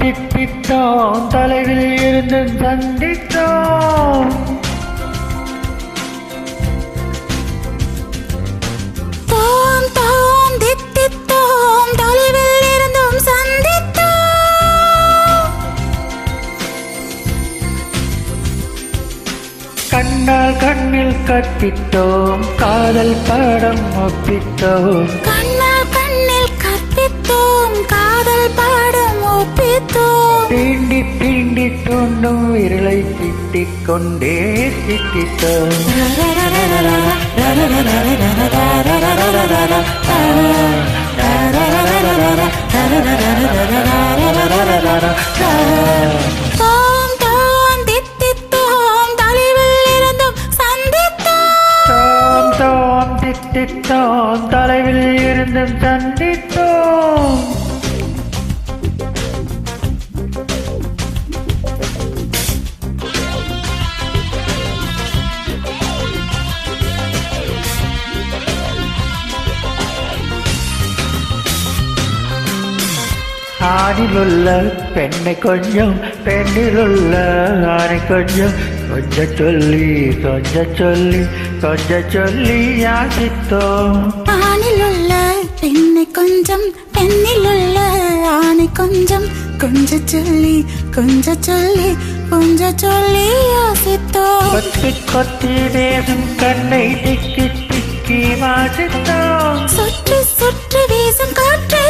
தித்தித்தோம். தலைவில் இருந்து சந்தித்தோம். கண்ணால் கண்ணில் கற்பித்தோம். காதல் பாடம் கண்ணால் கண்ணில் தூண்டும் விரலை திட்டிக் கொண்டே திட்டித்தோம் தொலைவில் இருந்தும் சந்தித்தோம். ஆணிலுள்ள பெண்ணை கொஞ்சம் பெண்ணிலுள்ள ஆணை கொஞ்சம். கொஞ்ச சொல்லி கொஞ்ச சொல்லி கொஞ்ச சொல்லி யாசித்தோம். ஆணிலுள்ள பெண்ணை கொஞ்சம் பெண்ணிலுள்ள ஆணை கொஞ்சம். கொஞ்ச சொல்லி கொஞ்ச சொல்லி கொஞ்ச சொல்லி யோசித்தோம். கொத்தி கொத்தி தேசும் கண்ணை திக்கி திக்கி வாசித்தோம். சுற்றி சுற்றி வீசும் காற்றை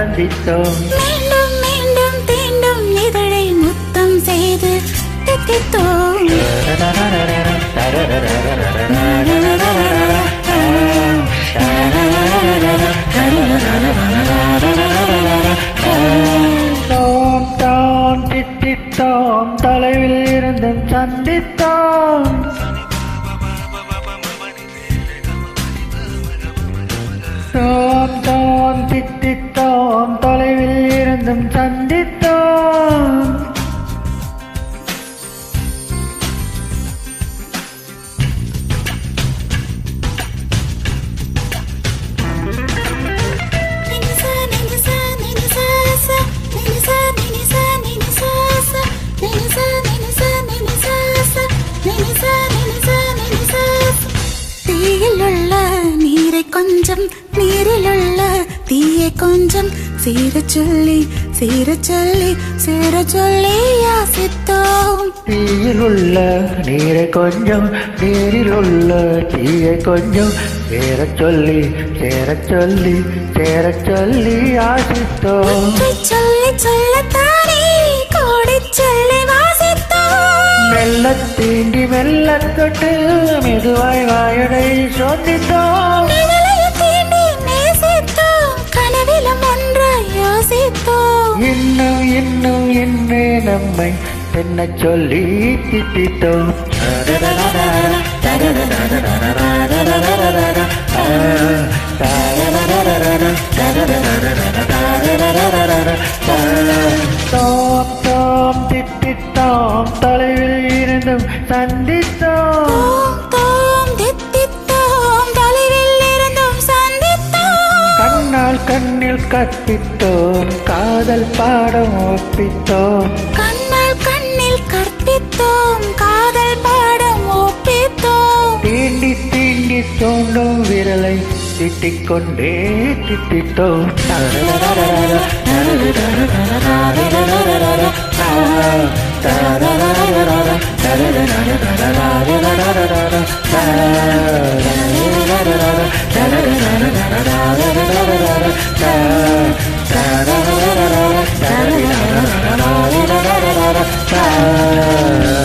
சந்தித்தோம் மீண்டும் மீண்டும் தீண்டும் இதழை முத்தம் செய்து தித்தித்தோம் தோம் தோம் தித்தித்தோம் தலைவில் இருந்தும் சந்தித்தோம். தோம் தோம் திட்டித்தோம் தொலைவில் இருந்தும் சந்தித்தோம். கொஞ்சம் நீரில் உள்ள கொஞ்சம் சீரச் சொல்லி சீரச் சொல்லி சீரச் சொல்லி யாசித்தோம். தீயில் உள்ள நீரை கொஞ்சம் நீரில் உள்ள தீயை கொஞ்சம் சேரச் சொல்லி சேரச் சொல்லி சேரச் சொல்லி ஒன்றைச் சொல்லி சொல்லத்தானே கோடிச் சொல்லி வாசித்தோம். மெல்ல தீண்டி மெல்ல தொட்டு மெதுவாய் வாயடை சோதித்தோம் என்ன சொல்லி திட்டித்தோம் தோம் தோம் திட்டித்தோம் தொலைவில் இருந்தும் சந்தித்தோம். கண்ணால் கண்ணில் கற்பித்தோம் காதல் பாடம் ஒப்பித்தோம். கற்பித்தோம் காதல் பாடம் ஒப்பித்தோம். தீண்டி தீண்டி தோண்டும் விரலை திட்டிக் கொண்டே திட்டித்தோம் da da da